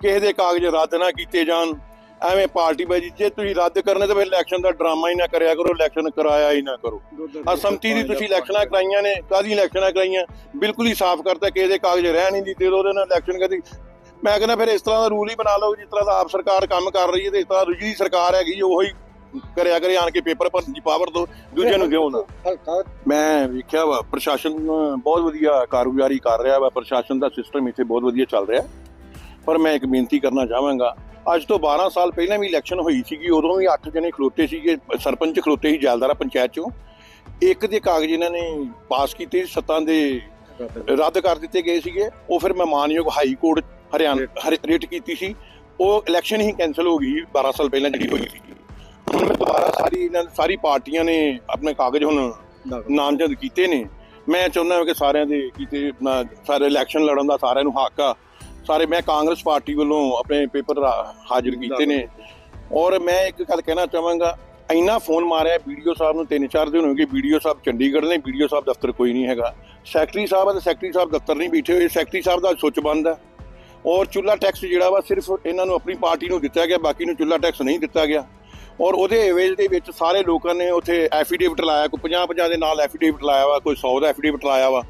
ਕਿਸੇ ਦੇ ਕਾਗਜ਼ ਰੱਦ ਨਾ ਕੀਤੇ ਜਾਣ। ਐਵੇਂ ਪਾਰਟੀ ਬਾਜੀ, ਜੇ ਤੁਸੀਂ ਰੱਦ ਕਰਨੇ ਤਾਂ ਫਿਰ ਇਲੈਕਸ਼ਨ ਦਾ ਡਰਾਮਾ ਹੀ ਨਾ ਕਰਿਆ ਕਰੋ ਇਲੈਕਸ਼ਨ ਕਰਾਇਆ ਹੀ ਨਾ ਕਰੋ। ਆ ਦੀ ਤੁਸੀਂ ਇਲੈਕਸ਼ਨਾਂ ਕਰਾਈਆਂ ਨੇ ਕਾਦੀ ਇਲੈਕਸ਼ਨਾਂ ਕਰਾਈਆਂ? ਬਿਲਕੁਲ ਹੀ ਸਾਫ਼ ਕਰਤਾ, ਕਿਸੇ ਦੇ ਕਾਗਜ਼ ਰਹਿ ਨਹੀਂ ਦਿੱਤੇ ਉਹਦੇ ਨਾਲ ਇਲੈਕਸ਼ਨ ਕਦੀ ਮੈਂ ਕਹਿੰਦਾ ਫਿਰ ਇਸ ਤਰ੍ਹਾਂ ਦਾ ਰੂਲ ਹੀ ਬਣਾ ਲਓ, ਜਿਸ ਤਰ੍ਹਾਂ ਦਾ ਆਪ ਸਰਕਾਰ ਕੰਮ ਕਰ ਰਹੀ ਹੈ ਤੇ ਇਸ ਤਰ੍ਹਾਂ ਦੂਜੀ ਸਰਕਾਰ ਹੈਗੀ, ਉਹੀ ਕਰਿਆ ਕਰੇ, ਆਣ ਕੇ ਪੇਪਰ ਭਰਨ ਦੀ ਪਾਵਰ ਦੋ, ਦੂਜੇ ਨੂੰ ਦਿਓ ਨਾ। ਮੈਂ ਵੇਖਿਆ ਵਾ, ਪ੍ਰਸ਼ਾਸਨ ਬਹੁਤ ਵਧੀਆ ਕਾਰਗੁਜ਼ਾਰੀ ਕਰ ਰਿਹਾ ਵਾ, ਪ੍ਰਸ਼ਾਸਨ ਦਾ ਸਿਸਟਮ ਇੱਥੇ ਬਹੁਤ ਵਧੀਆ ਚੱਲ ਰਿਹਾ। ਪਰ ਮੈਂ ਇੱਕ ਬੇਨਤੀ ਕਰਨਾ ਚਾਹਾਂਗਾ। ਅੱਜ ਤੋਂ 12 ਸਾਲ ਪਹਿਲਾਂ ਵੀ ਇਲੈਕਸ਼ਨ ਹੋਈ ਸੀਗੀ ਉਦੋਂ ਵੀ 8 ਜਣੇ ਖਲੋਤੇ ਸੀਗੇ ਸਰਪੰਚ ਖਲੋਤੇ ਸੀ ਜਲਦਾਰਾ ਪੰਚਾਇਤ ਚੋਂ। ਇੱਕ ਦੇ ਕਾਗਜ਼ ਇਹਨਾਂ ਨੇ ਪਾਸ ਕੀਤੇ ਸੀ, ਸੱਤਾਂ ਦੇ ਰੱਦ ਕਰ ਦਿੱਤੇ ਗਏ ਸੀਗੇ। ਉਹ ਫਿਰ ਮੈਂ ਮਾਨਯੋਗ ਹਾਈ ਕੋਰਟ ਹਰਿਆਣਾ ਹਰ- ਕੀਤੀ ਸੀ। ਉਹ ਇਲੈਕਸ਼ਨ ਹੀ ਕੈਨਸਲ ਹੋ ਗਈ 12 ਸਾਲ ਪਹਿਲਾਂ ਜਿਹੜੀ ਹੋਈ ਸੀ ਹੁਣ ਮੈਂ ਦੁਬਾਰਾ ਸਾਰੀ ਇਹਨਾਂ ਸਾਰੀ ਪਾਰਟੀਆਂ ਨੇ ਆਪਣੇ ਕਾਗਜ਼ ਹੁਣ ਨਾਮਜ਼ਦ ਕੀਤੇ ਨੇ। ਮੈਂ ਚਾਹੁੰਦਾ ਹਾਂ ਕਿ ਸਾਰਿਆਂ ਦੇ ਕੀਤੇ ਆਪਣਾ ਸਾਰੇ ਇਲੈਕਸ਼ਨ ਲੜਨ ਦਾ ਸਾਰਿਆਂ ਨੂੰ ਹੱਕ ਆ। ਸਾਰੇ ਮੈਂ ਕਾਂਗਰਸ ਪਾਰਟੀ ਵੱਲੋਂ ਆਪਣੇ ਪੇਪਰ ਹਾਜ਼ਰ ਕੀਤੇ ਨੇ। ਔਰ ਮੈਂ ਇੱਕ ਗੱਲ ਕਹਿਣਾ ਚਾਹਾਂਗਾ, ਇੰਨਾ ਫੋਨ ਮਾਰਿਆ ਵੀਡੀਓ ਸਾਹਿਬ ਨੂੰ ਤਿੰਨ ਚਾਰ ਦਿਨ ਹੋ ਗਏ ਵੀਡੀਓ ਸਾਹਿਬ ਚੰਡੀਗੜ੍ਹ ਨੇ ਵੀਡੀਓ ਸਾਹਿਬ ਦਫ਼ਤਰ ਕੋਈ ਨਹੀਂ ਹੈਗਾ। ਸੈਕਟਰੀ ਸਾਹਿਬ ਅਤੇ ਸੈਕਟਰੀ ਸਾਹਿਬ ਦਫ਼ਤਰ ਨਹੀਂ ਬੈਠੇ ਹੋਏ, ਸੈਕਟਰੀ ਸਾਹਿਬ ਦਾ ਸੁੱਚ ਬੰਦ ਹੈ। ਔਰ ਚੁੱਲਾ ਟੈਕਸ ਜਿਹੜਾ ਵਾ ਸਿਰਫ ਇਹਨਾਂ ਨੂੰ ਆਪਣੀ ਪਾਰਟੀ ਨੂੰ ਦਿੱਤਾ ਗਿਆ, ਬਾਕੀ ਨੂੰ ਚੁੱਲਾ ਟੈਕਸ ਨਹੀਂ ਦਿੱਤਾ ਗਿਆ। ਔਰ ਉਹਦੇ ਏਵੇਜ ਦੇ ਵਿੱਚ ਸਾਰੇ ਲੋਕਾਂ ਨੇ ਉੱਥੇ ਐਫੀਡੇਵਿਟ ਲਾਇਆ, ਕੋਈ 50 50 ਦੇ ਨਾਲ ਐਫੀਡੇਵਿਟ ਲਾਇਆ ਵਾ, ਕੋਈ 100 ਦਾ ਐਫੀਡੇਵਿਟ ਲਾਇਆ ਵਾ।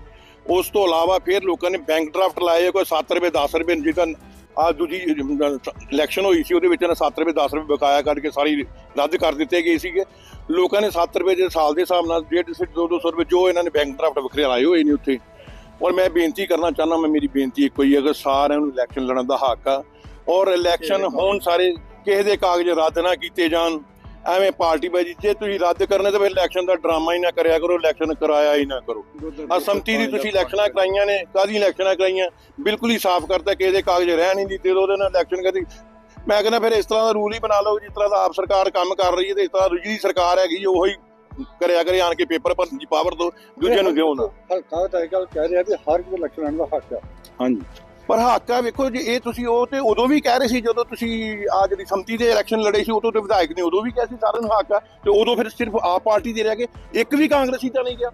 ਉਸ ਤੋਂ ਇਲਾਵਾ ਫਿਰ ਲੋਕਾਂ ਨੇ ਬੈਂਕ ਡਰਾਫਟ ਲਾਏ ਕੋਈ 7 ਰੁਪਏ 10 ਰੁਪਏ ਜਿਹਦਾ ਆ ਦੂਜੀ ਇਲੈਕਸ਼ਨ ਹੋਈ ਸੀ ਉਹਦੇ ਵਿੱਚ ਇਹਨਾਂ 7 ਰੁਪਏ 10 ਰੁਪਏ ਬਕਾਇਆ ਕੱਢ ਕੇ ਸਾਰੀ ਰੱਦ ਕਰ ਦਿੱਤੇ ਗਏ ਸੀਗੇ। ਲੋਕਾਂ ਨੇ 7 ਰੁਪਏ ਦੇ ਸਾਲ ਦੇ ਹਿਸਾਬ ਨਾਲ 150 200 ਰੁਪਏ ਜੋ ਇਹਨਾਂ ਨੇ ਬੈਂਕ ਡਰਾਫਟ ਵੱਖਰੇ ਲਾਏ ਹੋਏ ਨੇ ਉੱਥੇ। ਔਰ ਮੈਂ ਬੇਨਤੀ ਕਰਨਾ ਚਾਹੁੰਦਾ ਮੈਂ ਮੇਰੀ ਬੇਨਤੀ ਇੱਕੋ ਹੀ ਹੈ ਕਿ ਸਾਰਿਆਂ ਨੂੰ ਇਲੈਕਸ਼ਨ ਲੜਨ ਦਾ ਹੱਕ ਆ ਔਰ ਇਲੈਕਸ਼ਨ ਹੋਣ ਸਾਰੇ ਕਿਸੇ ਦੇ ਕਾਗਜ਼ ਰੱਦ ਨਾ ਕੀਤੇ ਜਾਣ ਐਵੇਂ ਪਾਰਟੀ ਬਾਜੀ ਜੇ ਤੁਸੀਂ ਰੱਦ ਕਰਨੇ ਤਾਂ ਫਿਰ ਇਲੈਕਸ਼ਨ ਦਾ ਡਰਾਮਾ ਹੀ ਨਾ ਕਰਿਆ ਕਰੋ ਇਲੈਕਸ਼ਨ ਕਰਾਇਆ ਹੀ ਨਾ ਕਰੋ ਆ ਸੰਮਤੀ ਦੀ ਤੁਸੀਂ ਇਲੈਕਸ਼ਨਾਂ ਕਰਾਈਆਂ ਨੇ ਕਾਦੀ ਇਲੈਕਸ਼ਨਾਂ ਕਰਾਈਆਂ ਬਿਲਕੁਲ ਹੀ ਸਾਫ਼ ਕਰਤਾ ਕਿਸੇ ਦੇ ਕਾਗਜ਼ ਰਹਿ ਨਹੀਂ ਦਿੱਤੇ ਉਹਦੇ ਨਾਲ ਇਲੈਕਸ਼ਨ ਕਦੀ ਮੈਂ ਕਹਿੰਦਾ ਫਿਰ ਇਸ ਤਰ੍ਹਾਂ ਦਾ ਰੂਲ ਹੀ ਬਣਾ ਲਓ ਜਿਸ ਤਰ੍ਹਾਂ ਦਾ ਆਪ ਸਰਕਾਰ ਕੰਮ ਕਰ ਰਹੀ ਹੈ ਤੇ ਇਸ ਤਰ੍ਹਾਂ ਦੂਜੀ ਸਰਕਾਰ ਹੈਗੀ ਉਹੀ ਕਰਿਆ ਕਰੇ ਆਣ ਕੇ ਪੇਪਰ ਭਰਨ ਦੀ ਪਾਵਰ ਦੋ ਦੂਜਿਆਂ ਨੂੰ ਦਿਓ ਨਾ ਹਲਕਾ ਤਾਂ ਇਹ ਗੱਲ ਕਹਿ ਰਿਹਾ ਕਿ ਹਰ ਇੱਕ ਇਲੈਕਸ਼ਨ ਦਾ ਹੱਕ ਆ ਹਾਂਜੀ ਪਰ ਹੱਕ ਆ ਵੇਖੋ ਜੇ ਇਹ ਤੁਸੀਂ ਉਹ ਤੇ ਉਦੋਂ ਵੀ ਕਹਿ ਰਹੇ ਸੀ ਜਦੋਂ ਤੁਸੀਂ ਆ ਜਿਹੜੀ ਸੰਮਤੀ ਦੇ ਇਲੈਕਸ਼ਨ ਲੜੇ ਸੀ ਉਦੋਂ ਤੇ ਵਿਧਾਇਕ ਨੇ ਉਦੋਂ ਵੀ ਕਿਹਾ ਸੀ ਸਾਰਿਆਂ ਨੂੰ ਹੱਕ ਆ ਤੇ ਉਦੋਂ ਫਿਰ ਸਿਰਫ ਆਪ ਪਾਰਟੀ ਦੇ ਰਹਿ ਗਏ। ਇੱਕ ਵੀ ਕਾਂਗਰਸੀ ਤਾਂ ਨਹੀਂ ਗਿਆ।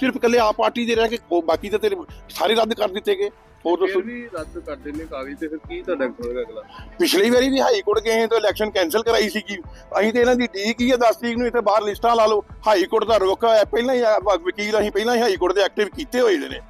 ਸਿਰਫ ਇਕੱਲੇ ਆਪ ਪਾਰਟੀ ਦੇ ਰਹਿ ਗਏ ਉਹ ਬਾਕੀ ਤਾਂ ਤੇਰੇ ਸਾਰੇ ਰੱਦ ਕਰ ਦਿੱਤੇ ਗਏ। ਹੋਰ ਦੱਸੋ ਵੀ ਰੱਦ ਕਰਦੇ ਨੇ ਕਾਗਜ਼ ਤੇ ਫਿਰ ਕੀ ਤੁਹਾਡਾ ਹੋਏਗਾ ਅਗਲਾ? ਪਿਛਲੀ ਵਾਰੀ ਵੀ ਹਾਈ ਕੋਰਟ ਗਏ ਤਾਂ ਇਲੈਕਸ਼ਨ ਕੈਨਸਲ ਕਰਾਈ ਸੀਗੀ ਅਸੀਂ ਤੇ ਇਹਨਾਂ ਦੀ ਡੀਕ ਹੀ ਆ 10 ਤਰੀਕ ਨੂੰ ਇੱਥੇ ਬਾਹਰ ਲਿਸਟਾਂ ਲਾ ਲਓ। ਹਾਈ ਕੋਰਟ ਦਾ ਰੋਕਾ ਹੋਇਆ ਪਹਿਲਾਂ ਹੀ ਵਕੀਲ ਅਸੀਂ ਪਹਿਲਾਂ ਹੀ ਹਾਈ ਕੋਰਟ ਦੇ ਐਕਟਿਵ ਕੀਤੇ ਹੋਏ ਨੇ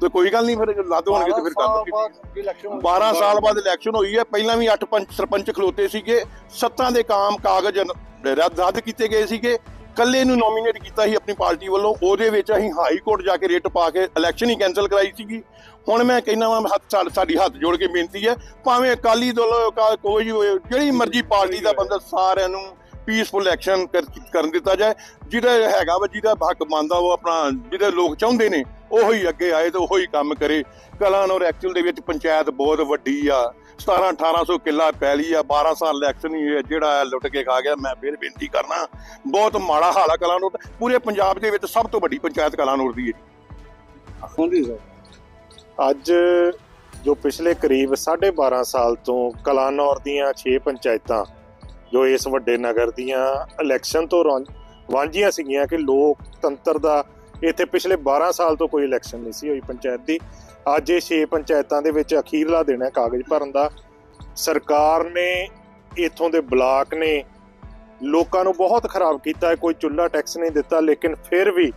ਤੇ ਕੋਈ ਗੱਲ ਨਹੀਂ ਫਿਰ ਲੱਦ ਹੋਣਗੇ ਤੇ ਫਿਰ ਕਰ ਦੋਗੇ ਇਲੈਕਸ਼ਨ 12 ਸਾਲ ਬਾਅਦ ਇਲੈਕਸ਼ਨ ਹੋਈ ਹੈ ਪਹਿਲਾਂ ਵੀ 8 ਪੰਚ ਸਰਪੰਚ ਖਲੋਤੇ ਸੀਗੇ ਸੱਤਾਂ ਦੇ ਕਾਮ ਕਾਗਜ਼ ਰੱਦ ਕੀਤੇ ਗਏ ਸੀਗੇ। ਕੱਲੇ ਨੂੰ ਨੋਮੀਨੇਟ ਕੀਤਾ ਸੀ ਆਪਣੀ ਪਾਰਟੀ ਵੱਲੋਂ ਉਹਦੇ ਵਿੱਚ ਅਸੀਂ ਹਾਈ ਕੋਰਟ ਜਾ ਕੇ ਰਿਟ ਪਾ ਕੇ ਇਲੈਕਸ਼ਨ ਹੀ ਕੈਨਸਲ ਕਰਾਈ ਸੀਗੀ। ਹੁਣ ਮੈਂ ਕਹਿੰਦਾ ਵਾਂ ਹੱਥ ਸਾਡੀ ਹੱਥ ਜੋੜ ਕੇ ਬੇਨਤੀ ਹੈ ਭਾਵੇਂ ਅਕਾਲੀ ਦਲ ਕੋਈ ਜਿਹੜੀ ਮਰਜ਼ੀ ਪਾਰਟੀ ਦਾ ਬੰਦਾ ਸਾਰਿਆਂ ਨੂੰ ਪੀਸਫੁਲ ਐਕਸ਼ਨ ਕਰਨ ਦਿੱਤਾ ਜਾਏ। ਜਿਹੜਾ ਹੈਗਾ ਵਾ, ਜਿਹਦਾ ਹੱਕ ਮੰਨਦਾ ਉਹ ਆਪਣਾ, ਜਿਹਦੇ ਲੋਕ ਚਾਹੁੰਦੇ ਨੇ, ਉਹੀ ਅੱਗੇ ਆਏ ਤੇ ਉਹੀ ਕੰਮ ਕਰੇ। ਕਲਾਨੌਰ ਐਕਚੁਅਲ ਦੇ ਵਿੱਚ ਪੰਚਾਇਤ ਬਹੁਤ ਵੱਡੀ ਆ। 17 1800 ਕਿੱਲਾ ਪੈਲੀ ਆ। 12 ਸਾਲ ਇਲੈਕਸ਼ਨ ਹੀ ਜਿਹੜਾ ਲੁੱਟ ਕੇ ਖਾ ਗਿਆ। ਮੈਂ ਫਿਰ ਬੇਨਤੀ ਕਰਨਾ, ਬਹੁਤ ਮਾੜਾ ਹਾਲ ਆ ਕਲਾਨੌਰ ਪੂਰੇ ਪੰਜਾਬ ਦੇ ਵਿੱਚ ਸਭ ਤੋਂ ਵੱਡੀ ਪੰਚਾਇਤ ਕਲਾਨੌਰ ਦੀ ਹੈ ਹਾਂਜੀ ਸਰ। ਅੱਜ ਜੋ ਪਿਛਲੇ ਕਰੀਬ 12.5 ਸਾਲ ਤੋਂ ਕਲਾਨੌਰ ਦੀਆਂ 6 ਪੰਚਾਇਤਾਂ ਜੋ ਇਸ ਵੱਡੇ ਨਗਰ ਦੀਆਂ ਇਲੈਕਸ਼ਨ ਤੋਂ ਰੌਂ- ਵਾਂਝੀਆਂ ਸੀਗੀਆਂ ਕਿ ਲੋਕਤੰਤਰ ਦਾ ਇੱਥੇ ਪਿਛਲੇ 12 ਸਾਲ ਤੋਂ ਕੋਈ ਇਲੈਕਸ਼ਨ ਨਹੀਂ ਸੀ ਹੋਈ ਪੰਚਾਇਤ ਦੀ। ਅੱਜ ਇਹ 6 ਪੰਚਾਇਤਾਂ ਦੇ ਵਿੱਚ ਅਖੀਰਲਾ ਦਿਨ ਹੈ ਕਾਗਜ਼ ਭਰਨ ਦਾ। ਸਰਕਾਰ ਨੇ ਇਥੋਂ ਦੇ ਬਲਾਕ ਨੇ ਲੋਕਾਂ ਨੂੰ ਬਹੁਤ ਖਰਾਬ ਕੀਤਾ ਕੋਈ ਚੁੱਲਾ ਟੈਕਸ ਨਹੀਂ ਦਿੱਤਾ, ਲੇਕਿਨ ਫਿਰ ਵੀ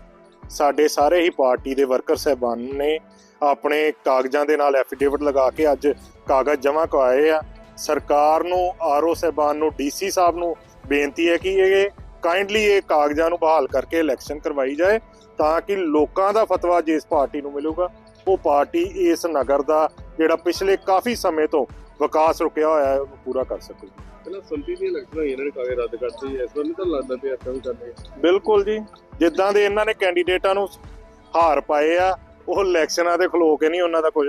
ਸਾਡੇ ਸਾਰੇ ਹੀ ਪਾਰਟੀ ਦੇ ਵਰਕਰ ਸਹਿਬਾਨ ਨੇ ਆਪਣੇ ਕਾਗਜ਼ਾਂ ਦੇ ਨਾਲ ਐਫੀਡੇਵਿਟ ਲਗਾ ਕੇ ਅੱਜ ਕਾਗਜ਼ ਜਮ੍ਹਾਂ ਕਰਵਾਏ ਆ। ਸਰਕਾਰ ਨੂੰ ਆਰਓ ਸਹਿਬਾਨ ਨੂੰ ਡੀਸੀ ਸਾਹਿਬ ਨੂੰ ਬੇਨਤੀ ਹੈ ਕਿ ਇਹ ਕਾਈਂਡਲੀ ਇਹ ਕਾਗਜ਼ਾਂ ਨੂੰ ਬਹਾਲ ਕਰਕੇ ਇਲੈਕਸ਼ਨ ਕਰਵਾਈ ਜਾਏ ਤਾਂ ਕਿ ਲੋਕਾਂ ਦਾ ਫਤਵਾ ਜਿਸ ਪਾਰਟੀ ਨੂੰ ਮਿਲੂਗਾ ਉਹ ਪਾਰਟੀ ਇਸ ਨਗਰ ਦਾ ਜਿਹੜਾ ਪਿਛਲੇ ਕਾਫੀ ਸਮੇਂ ਤੋਂ ਵਿਕਾਸ ਰੁਕਿਆ ਹੋਇਆ ਹੈ ਉਹਨੂੰ ਪੂਰਾ ਕਰ ਸਕੇ। ਪਹਿਲਾਂ ਸੰਮਤੀ ਦੀ ਇਲੈਕਸ਼ਨ ਹੋਈ ਇਹਨਾਂ ਨੇ ਕਾਗਜ਼ ਰੱਦ ਕਰਤੇ ਇਸ ਵਾਰ ਨਹੀਂ ਤਾਂ ਲੱਗਦਾ ਪਿਆ ਇਦਾਂ ਵੀ ਕਰਨੇ ਬਿਲਕੁਲ ਜੀ ਜਿੱਦਾਂ ਦੇ ਇਹਨਾਂ ਨੇ ਕੈਂਡੀਡੇਟਾਂ ਨੂੰ ਹਾਰ ਪਾਏ ਆ ਉਹ ਇਲੈਕਸ਼ਨਾਂ ਦੇ ਖਲੋ ਕੇ ਨਹੀਂ ਉਹਨਾਂ ਦਾ ਕੁਝ